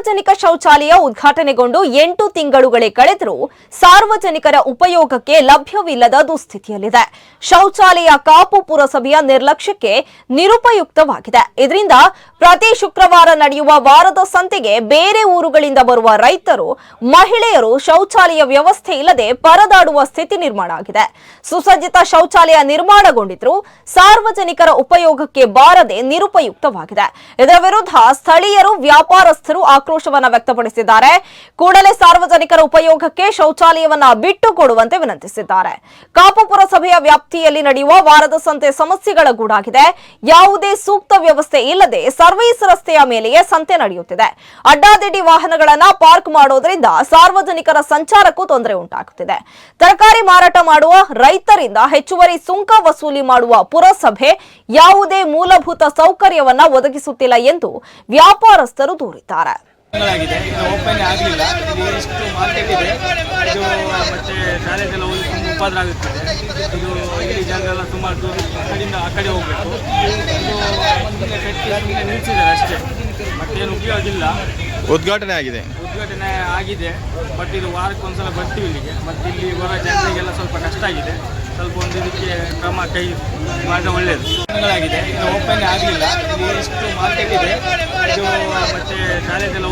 ಸಾರ್ವಜನಿಕ ಶೌಚಾಲಯ ಉದ್ಘಾಟನೆಗೊಂಡು ಎಂಟು ತಿಂಗಳುಗಳೇ ಕಳೆದರೂ ಸಾರ್ವಜನಿಕರ ಉಪಯೋಗಕ್ಕೆ ಲಭ್ಯವಿಲ್ಲದ ದುಸ್ಥಿತಿಯಲ್ಲಿದೆ. ಶೌಚಾಲಯ ಕಾಪು ಪುರಸಭೆಯ ನಿರ್ಲಕ್ಷ್ಯಕ್ಕೆ ನಿರುಪಯುಕ್ತವಾಗಿದೆ. ಇದರಿಂದ ಪ್ರತಿ ಶುಕ್ರವಾರ ನಡೆಯುವ ವಾರದ ಸಂತೆಗೆ ಬೇರೆ ಊರುಗಳಿಂದ ಬರುವ ರೈತರು, ಮಹಿಳೆಯರು ಶೌಚಾಲಯ ವ್ಯವಸ್ಥೆ ಇಲ್ಲದೆ ಪರದಾಡುವ ಸ್ಥಿತಿ ನಿರ್ಮಾಣ ಆಗಿದೆ. ಸುಸಜ್ಜಿತ ಶೌಚಾಲಯ ನಿರ್ಮಾಣಗೊಂಡಿದ್ರು ಸಾರ್ವಜನಿಕರ ಉಪಯೋಗಕ್ಕೆ ಬಾರದೆ ನಿರುಪಯುಕ್ತವಾಗಿದೆ. ಇದರ ವಿರುದ್ಧ ಸ್ಥಳೀಯರು ವ್ಯಾಪಾರಸ್ಥರು ಆಕ್ರೋಶವನ್ನ ವ್ಯಕ್ತಪಡಿಸಿದ್ದಾರೆ. ಕೂಡಲೇ ಸಾರ್ವಜನಿಕರ ಉಪಯೋಗಕ್ಕೆ ಶೌಚಾಲಯವನ್ನ ಬಿಟ್ಟು ಕೊಡುವಂತೆ ವಿನಂತಿಸಿದ್ದಾರೆ. ಕಾಪು ಪುರಸಭೆಯ ವ್ಯಾಪ್ತಿಯಲ್ಲಿ ನಡೆಯುವ ವಾರದ ಸಂತೆ ಸಮಸ್ಯೆಗಳ ಗೂಡಾಗಿದೆ. ಯಾವುದೇ ಸೂಕ್ತ ವ್ಯವಸ್ಥೆ ಇಲ್ಲದೆ ಸರ್ವೀಸ್ ರಸ್ತೆಯ ಮೇಲೆಯೇ ಸಂತೆ ನಡೆಯುತ್ತಿದೆ. ಅಡ್ಡಾದಿಡ್ಡಿ ವಾಹನಗಳನ್ನ ಪಾರ್ಕ್ ಮಾಡೋದ್ರಿಂದ ಸಾರ್ವಜನಿಕರ ಸಂಚಾರಕ್ಕೂ ತೊಂದರೆ ಉಂಟಾಗುತ್ತಿದೆ. ತರಕಾರಿ ಮಾರಾಟ ಮಾಡುವ ರೈತರಿಂದ ಹೆಚ್ಚುವರಿ ಸುಂಕ ವಸೂಲಿ ಮಾಡುವ ಪುರಸಭೆ ಯಾವುದೇ ಮೂಲಭೂತ ಸೌಕರ್ಯವನ್ನ ಒದಗಿಸುತ್ತಿಲ್ಲ ಎಂದು ವ್ಯಾಪಾರಸ್ಥರು ದೂರಿದ್ದಾರೆ. ತಿಂಗಳಾಗಿದೆ ಇದು ಓಪನ್ ಆಗಲಿಲ್ಲ. ಇದು ಎಷ್ಟು ಮಾರ್ಕೆಟ್ ಇದೆ ಇದು ಮತ್ತೆ ಶಾಲೆಗೆಲ್ಲ ಹೋಗಿ ತುಂಬ ಉಪದ್ರ ಆಗುತ್ತದೆ ಇದು ಇಲ್ಲಿ ಜಾಗದಲ್ಲ ಸುಮಾರು ದೂರ ಕಡೆಯಿಂದ ಆ ಕಡೆ ಹೋಗಬೇಕು. ಇದು ಮುಂದೆ ಕಟ್ಟಿ ಸುಮ್ಮನೆ ನಿಲ್ಲಿಸಿದ್ದಾರೆ ಅಷ್ಟೇ. ಮತ್ತೇನು ಉಪಯೋಗ ಇಲ್ಲ ಉದ್ಘಾಟನೆ ಆಗಿದೆ. ಉದ್ಘಾಟನೆ ಆಗಿದೆ. ಬಟ್ ಇದು ವಾರಕ್ಕೆ ಒಂದ್ಸಲ ಬರ್ತೀವಿ ಇಲ್ಲಿಗೆ. ಮತ್ತೆ ಇಲ್ಲಿ ಬರೋ ಜನರಿಗೆಲ್ಲ ಸ್ವಲ್ಪ ಕಷ್ಟ ಆಗಿದೆ. ಸ್ವಲ್ಪ ಒಂದು ಇದಕ್ಕೆ ಕ್ರಮ ಕೈ ಮಾಡಿದ್ರೆ ಒಳ್ಳೆಯದು ಆಗಿದೆ. ಇದು ಓಪನ್ ಆಗಲಿಲ್ಲ. ಇಷ್ಟು ಎಷ್ಟು ಮಾರ್ಕೆಟ್ ಇದೆ ಇದು ಮತ್ತೆ ಶಾಲೆಗೆಲ್ಲ